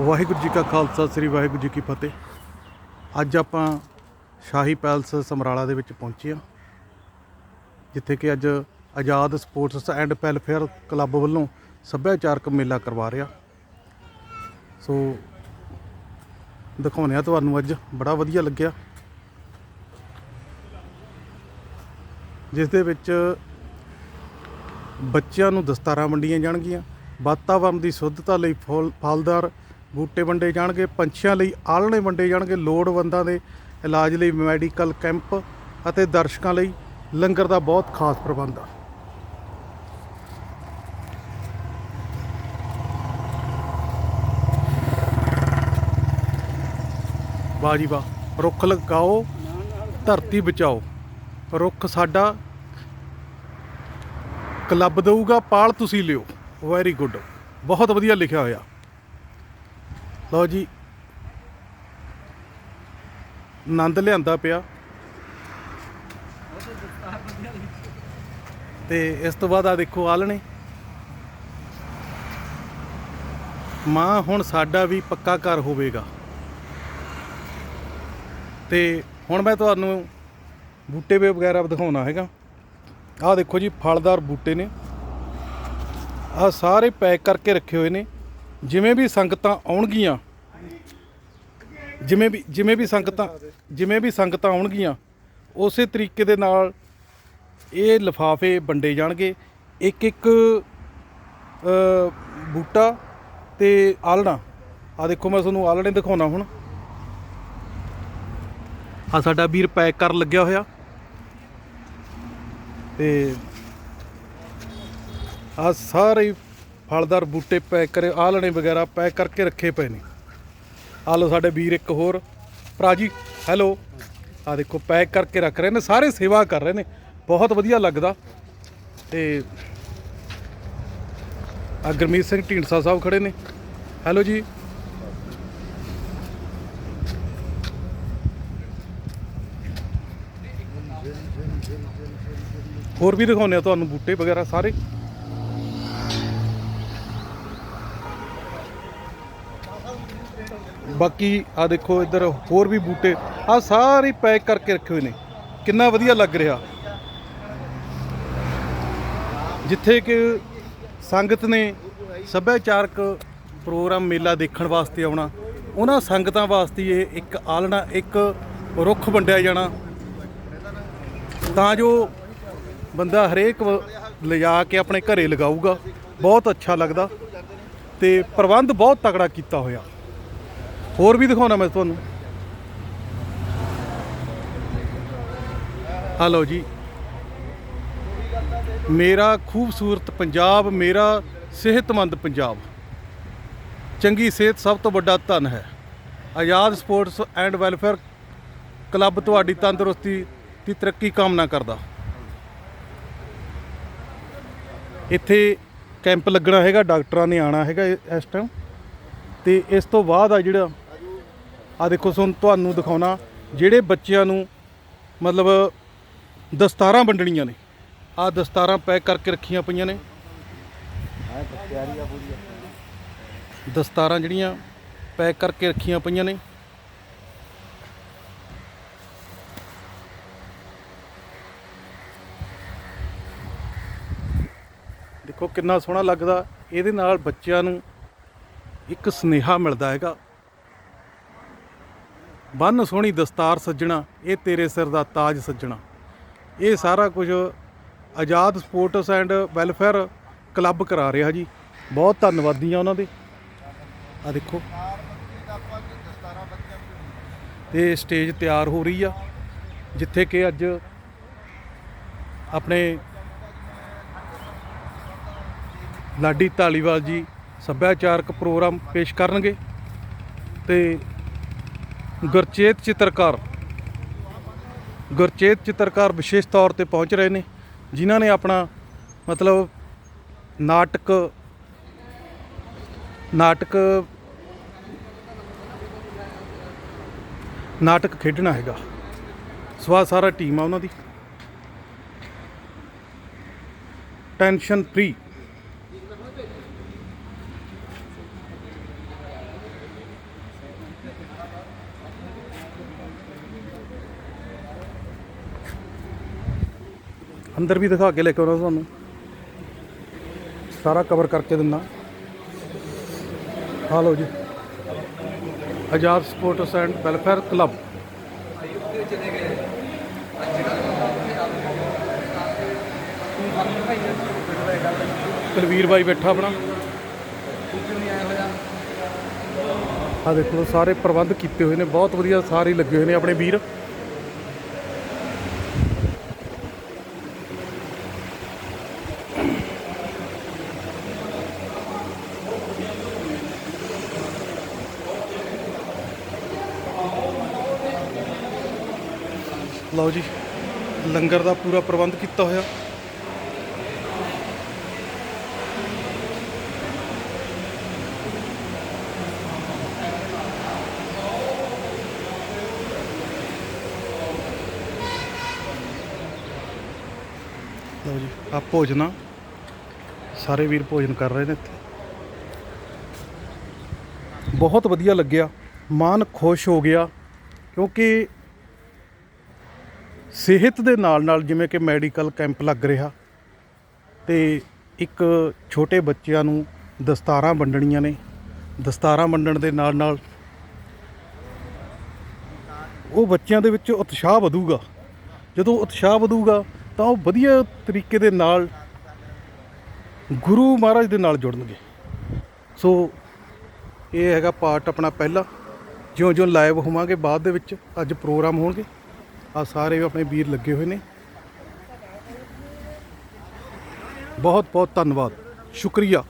ਵਾਹਿਗੁਰੂ ਜੀ ਕਾ ਖਾਲਸਾ, ਸ੍ਰੀ ਵਾਹਿਗੁਰੂ ਜੀ ਕੀ ਫਤਿਹ। ਅੱਜ ਆਪਾਂ ਸ਼ਾਹੀ ਪੈਲਸ ਸਮਰਾਲਾ ਦੇ ਵਿੱਚ ਪਹੁੰਚੇ ਹਾਂ, ਜਿੱਥੇ ਕਿ ਅੱਜ Azad sports and welfare club ਵੱਲੋਂ ਸੱਭਿਆਚਾਰਕ ਮੇਲਾ ਕਰਵਾ ਰਿਹਾ। ਸੋ ਦਿਖਾਉਂਦੇ ਆ ਤੁਹਾਨੂੰ ਅੱਜ, ਬੜਾ ਵਧੀਆ ਲੱਗਿਆ। ਜਿਸ ਦੇ ਵਿੱਚ ਬੱਚਿਆਂ ਨੂੰ ਦਸਤਾਰਾਂ ਵੰਡੀਆਂ ਜਾਣਗੀਆਂ ਵਾਤਾਵਰਣ ਦੀ ਸ਼ੁੱਧਤਾ ਲਈ ਫੁੱਲ, ਫਲਦਾਰ ਬੂਟੇ ਵੰਡੇ ਜਾਣਗੇ, ਪੰਛੀਆਂ ਲਈ ਆਲ੍ਹਣੇ ਵੰਡੇ ਜਾਣਗੇ ਲੋੜਵੰਦਾਂ ਦੇ ਇਲਾਜ ਲਈ ਮੈਡੀਕਲ ਕੈਂਪ ਅਤੇ ਦਰਸ਼ਕਾਂ ਲਈ ਲੰਗਰ ਦਾ ਬਹੁਤ ਖਾਸ ਪ੍ਰਬੰਧ ਆ। ਵਾਹ ਜੀ ਵਾਹ, ਰੁੱਖ ਲਗਾਓ, ਧਰਤੀ ਬਚਾਓ। ਰੁੱਖ ਸਾਡਾ ਕਲੱਬ ਦੇਊਗਾ, ਪਾਲ ਤੁਸੀਂ ਲਿਓ। ਵੈਰੀ ਗੁੱਡ ਬਹੁਤ ਵਧੀਆ ਲਿਖਿਆ ਹੋਇਆ। ਲਓ ਜੀ। ਆਨੰਦ ਲਿਆਂਦਾ ਪਿਆ। ਤੇ ਇਸ ਤੋਂ ਬਾਅਦ ਆ ਦੇਖੋ ਆਲਣੇ ਮਾਂ, ਹੁਣ ਸਾਡਾ ਵੀ ਪੱਕਾ ਘਰ ਹੋਵੇਗਾ। ਤੇ ਹੁਣ ਮੈਂ ਤੁਹਾਨੂੰ ਬੂਟੇ ਵੇ ਵਗੈਰਾ ਦਿਖਾਉਣਾ ਹੈਗਾ। ਆਹ ਦੇਖੋ ਜੀ, ਫਲਦਾਰ ਬੂਟੇ ਨੇ। ਆਹ ਸਾਰੇ ਪੈਕ ਕਰਕੇ ਰੱਖੇ ਹੋਏ ਨੇ। ਜਿਵੇਂ ਵੀ ਸੰਗਤਾਂ ਆਉਣਗੀਆਂ, ਜਿਵੇਂ ਵੀ ਜਿਵੇਂ ਵੀ ਸੰਗਤਾਂ, ਜਿਵੇਂ ਵੀ ਸੰਗਤਾਂ ਆਉਣਗੀਆਂ, ਉਸੇ ਤਰੀਕੇ ਦੇ ਨਾਲ ਇਹ ਲਿਫਾਫੇ ਵੰਡੇ ਜਾਣਗੇ। ਇੱਕ ਇੱਕ ਬੂਟਾ ਤੇ ਆਲਣਾ ਆ ਦੇਖੋ, ਮੈਂ ਤੁਹਾਨੂੰ ਆਲਣੇ ਦਿਖਾਉਣਾ ਹੁਣ। ਆ ਸਾਡਾ ਵੀਰ ਪੈਕ ਕਰਨ ਲੱਗਿਆ ਹੋਇਆ। ਤੇ ਆ ਸਾਰੇ ਫਲਦਾਰ ਬੂਟੇ ਪੈਕ ਕਰੇ ਆਲਣੇ ਵਗੈਰਾ ਪੈਕ ਕਰਕੇ ਰੱਖੇ ਪਏ ਨੇ। ਆ ਲੋ ਸਾਡੇ ਵੀਰ ਇੱਕ ਹੋਰ। ਭਰਾ ਜੀ ਹੈਲੋ ਆ ਦੇਖੋ, ਪੈਕ ਕਰਕੇ ਰੱਖ ਰਹੇ ਨੇ, ਸਾਰੇ ਸੇਵਾ ਕਰ ਰਹੇ ਨੇ। ਬਹੁਤ ਵਧੀਆ ਲੱਗਦਾ। ਤੇ ਆ ਗੁਰਮੀਤ ਸਿੰਘ ਢੀਂਡਸਾ ਸਾਹਿਬ ਖੜੇ ਨੇ। ਹੈਲੋ ਜੀ। ਹੋਰ ਵੀ ਦਿਖਾਉਂਦੇ ਆ ਤੁਹਾਨੂੰ ਬੂਟੇ ਵਗੈਰਾ ਸਾਰੇ। ਬਾਕੀ ਆ ਦੇਖੋ ਇੱਧਰ ਹੋਰ ਵੀ ਬੂਟੇ ਆ ਸਾਰੇ ਪੈਕ ਕਰਕੇ ਰੱਖੇ ਹੋਏ ਨੇ। ਕਿੰਨਾ ਵਧੀਆ ਲੱਗ ਰਿਹਾ। ਜਿੱਥੇ ਕਿ ਸੰਗਤ ਨੇ ਸੱਭਿਆਚਾਰਕ ਪ੍ਰੋਗਰਾਮ ਮੇਲਾ ਦੇਖਣ ਵਾਸਤੇ ਆਉਣਾ, ਉਹਨਾਂ ਸੰਗਤਾਂ ਵਾਸਤੇ ਇਹ ਇੱਕ ਆਲਣਾ, ਇੱਕ ਰੁੱਖ ਵੰਡਿਆ ਜਾਣਾ। ਤਾਂ ਜੋ ਬੰਦਾ ਹਰੇਕ ਵ- ਲਿਜਾ ਕੇ ਆਪਣੇ ਘਰੇ ਲਗਾਊਗਾ। ਬਹੁਤ ਅੱਛਾ ਲੱਗਦਾ ਤੇ ਪ੍ਰਬੰਧ ਬਹੁਤ ਤਕੜਾ ਕੀਤਾ ਹੋਇਆ। ਹੋਰ ਵੀ ਦਿਖਾਉਣਾ ਮੈਂ ਤੁਹਾਨੂੰ। ਹਲੋ ਜੀ। ਮੇਰਾ ਖੂਬਸੂਰਤ ਪੰਜਾਬ, ਮੇਰਾ ਸਿਹਤਮੰਦ ਪੰਜਾਬ। ਚੰਗੀ ਸਿਹਤ ਸਭ ਤੋਂ ਵੱਡਾ ਧਨ ਹੈ। Azad sports and welfare club ਤੁਹਾਡੀ ਤੰਦਰੁਸਤੀ ਦੀ ਤਰੱਕੀ ਕਾਮਨਾ ਕਰਦਾ। ਇੱਥੇ ਕੈਂਪ ਲੱਗਣਾ ਹੈਗਾ, ਡਾਕਟਰਾਂ ਨੇ ਆਣਾ ਹੈਗਾ ਇਸ ਟਾਈਮ ਤੇ ਇਸ ਤੋਂ ਬਾਅਦ ਆ ਜਿਹੜਾ ਆ ਦੇਖੋ ਸੁਣ, ਤੁਹਾਨੂੰ ਦਿਖਾਉਣਾ, ਜਿਹੜੇ ਬੱਚਿਆਂ ਨੂੰ ਮਤਲਬ ਦਸਤਾਰਾਂ ਵੰਡਣੀਆਂ ਨੇ, ਆ ਦਸਤਾਰਾਂ ਪੈਕ ਕਰਕੇ ਰੱਖੀਆਂ ਪਈਆਂ ਨੇ। ਦਸਤਾਰਾਂ ਜਿਹੜੀਆਂ ਪੈਕ ਕਰਕੇ ਰੱਖੀਆਂ ਪਈਆਂ ਨੇ। ਦੇਖੋ ਕਿੰਨਾ ਸੋਹਣਾ ਲੱਗਦਾ, ਇਹਦੇ ਨਾਲ ਬੱਚਿਆਂ ਨੂੰ ਇੱਕ ਸੁਨੇਹਾ ਮਿਲਦਾ ਹੈਗਾ। ਬੰਨ ਸੋਹਣੀ ਦਸਤਾਰ ਸੱਜਣਾ, ਇਹ ਤੇਰੇ ਸਿਰ ਦਾ ਤਾਜ ਸੱਜਣਾ। ਇਹ ਸਾਰਾ ਕੁਝ Azad sports and welfare club ਕਰਾ ਰਿਹਾ ਜੀ। ਬਹੁਤ ਧੰਨਵਾਦੀ ਆ ਉਹਨਾਂ ਦੇ। ਆ ਦੇਖੋ। ਤੇ ਸਟੇਜ ਤਿਆਰ ਹੋ ਰਹੀ ਆ, ਜਿੱਥੇ ਕਿ ਅੱਜ ਆਪਣੇ ਲਾਡੀ ਢਾਲੀਵਾਲ ਜੀ ਸੱਭਿਆਚਾਰਕ ਪ੍ਰੋਗਰਾਮ ਪੇਸ਼ ਕਰਨਗੇ। ਤੇ ਗੁਰਚੇਤ ਚਿੱਤਰਕਾਰ। ਗੁਰਚੇਤ ਚਿੱਤਰਕਾਰ ਵਿਸ਼ੇਸ਼ ਤੌਰ ਤੇ ਪਹੁੰਚ ਰਹੇ ਨੇ, ਜਿਨ੍ਹਾਂ ਨੇ ਆਪਣਾ ਮਤਲਬ ਨਾਟਕ ਨਾਟਕ ਨਾਟਕ ਖੇਡਣਾ ਹੈਗਾ। ਸਵਾ ਸਾਰਾ ਟੀਮ ਆ ਉਹਨਾਂ ਦੀ। Tension free. ਅੰਦਰ ਵੀ ਦਿਖਾ ਕੇ ਲੈ ਕੇ ਆਉਣਾ ਤੁਹਾਨੂੰ। ਸਾਰਾ ਕਵਰ ਕਰਕੇ ਦਿੰਦਾ। ਆ ਲਓ ਜੀ। Azad sports and welfare club Talvir ਬਾਈ ਬੈਠਾ ਆਪਣਾ। ਆ ਦੇਖੋ ਸਾਰੇ ਪ੍ਰਬੰਧ ਕੀਤੇ ਹੋਏ ਨੇ, ਬਹੁਤ ਵਧੀਆ ਸਾਰੇ ਲੱਗੇ ਹੋਏ ਨੇ ਆਪਣੇ ਵੀਰ। ਲਓ ਜੀ, ਲੰਗਰ ਦਾ ਪੂਰਾ ਪ੍ਰਬੰਧ ਕੀਤਾ ਹੋਇਆ। ਲਓ ਜੀ ਆ ਭੋਜਨ ਆ। ਸਾਰੇ ਵੀਰ ਭੋਜਨ ਕਰ ਰਹੇ ਨੇ ਇੱਥੇ। ਬਹੁਤ ਵਧੀਆ ਲੱਗਿਆ, ਮਨ ਖੁਸ਼ ਹੋ ਗਿਆ, ਕਿਉਂਕਿ ਸਿਹਤ ਦੇ ਨਾਲ ਨਾਲ ਜਿਵੇਂ ਕਿ ਮੈਡੀਕਲ ਕੈਂਪ ਲੱਗ ਰਿਹਾ ਤੇ ਇੱਕ ਛੋਟੇ ਬੱਚਿਆਂ ਨੂੰ ਦਸਤਾਰਾਂ ਵੰਡਣੀਆਂ ਨੇ। ਦਸਤਾਰਾਂ ਵੰਡਣ ਦੇ ਨਾਲ ਨਾਲ ਉਹ ਬੱਚਿਆਂ ਦੇ ਵਿੱਚ ਉਤਸ਼ਾਹ ਵਧੂਗਾ। ਜਦੋਂ ਉਤਸ਼ਾਹ ਵਧੂਗਾ ਤਾਂ ਉਹ ਵਧੀਆ ਤਰੀਕੇ ਦੇ ਨਾਲ ਗੁਰੂ ਮਹਾਰਾਜ ਦੇ ਨਾਲ ਜੁੜਨਗੇ। ਸੋ ਇਹ ਹੈਗਾ ਪਾਰਟ ਆਪਣਾ ਪਹਿਲਾ। ਜਿਉਂ ਜਿਉਂ ਲਾਈਵ ਹੋਵਾਂਗੇ, ਬਾਅਦ ਦੇ ਵਿੱਚ ਅੱਜ ਪ੍ਰੋਗਰਾਮ ਹੋਣਗੇ। ਆ ਸਾਰੇ ਆਪਣੇ ਵੀਰ ਲੱਗੇ ਹੋਏ ਨੇ। ਬਹੁਤ ਬਹੁਤ ਧੰਨਵਾਦ। ਸ਼ੁਕਰੀਆ।